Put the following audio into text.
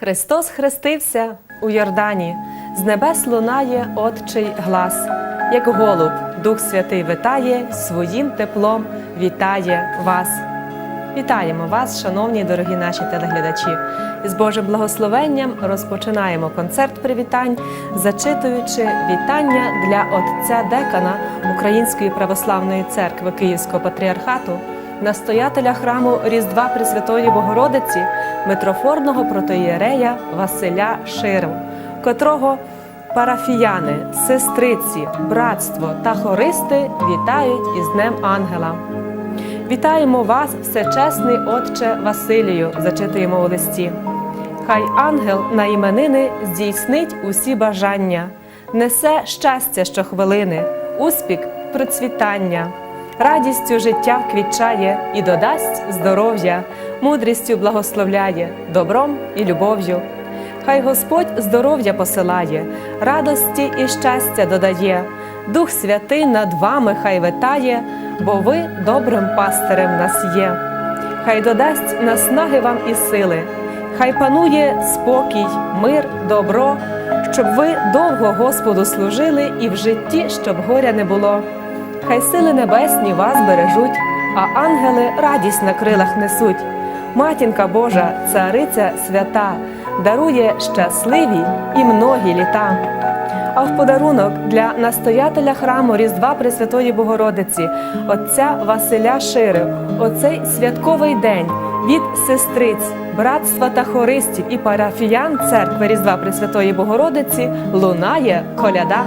Христос хрестився у Йордані, з небес лунає Отчий глас, як голуб, Дух Святий витає, своїм теплом вітає вас. Вітаємо вас, шановні дорогі наші телеглядачі. З Божим благословенням розпочинаємо концерт привітань, зачитуючи вітання для отця декана Української православної церкви Київського патріархату, настоятеля храму Різдва Пресвятої Богородиці, митрофорного протоєрея Василя Ширм, котрого парафіяни, сестриці, братство та хористи вітають із Днем Ангела. Вітаємо вас, всечесний Отче Василію, зачитуємо у листі. Хай ангел на іменини здійснить усі бажання, несе щастя щохвилини, успіх процвітання, радістю життя квітчає і додасть здоров'я, мудрістю благословляє, добром і любов'ю. Хай Господь здоров'я посилає, радості і щастя додає, Дух Святий над вами хай витає, бо ви добрим пастирем нас є. Хай додасть наснаги вам і сили, хай панує спокій, мир, добро, щоб ви довго Господу служили і в житті, щоб горя не було. Хай сили небесні вас бережуть, а ангели радість на крилах несуть. Матінка Божа, цариця свята, дарує щасливі і многі літа. А в подарунок для настоятеля храму Різдва Пресвятої Богородиці, отця Василя Шири, оцей святковий день від сестриць, братства та хористів і парафіян церкви Різдва Пресвятої Богородиці лунає коляда.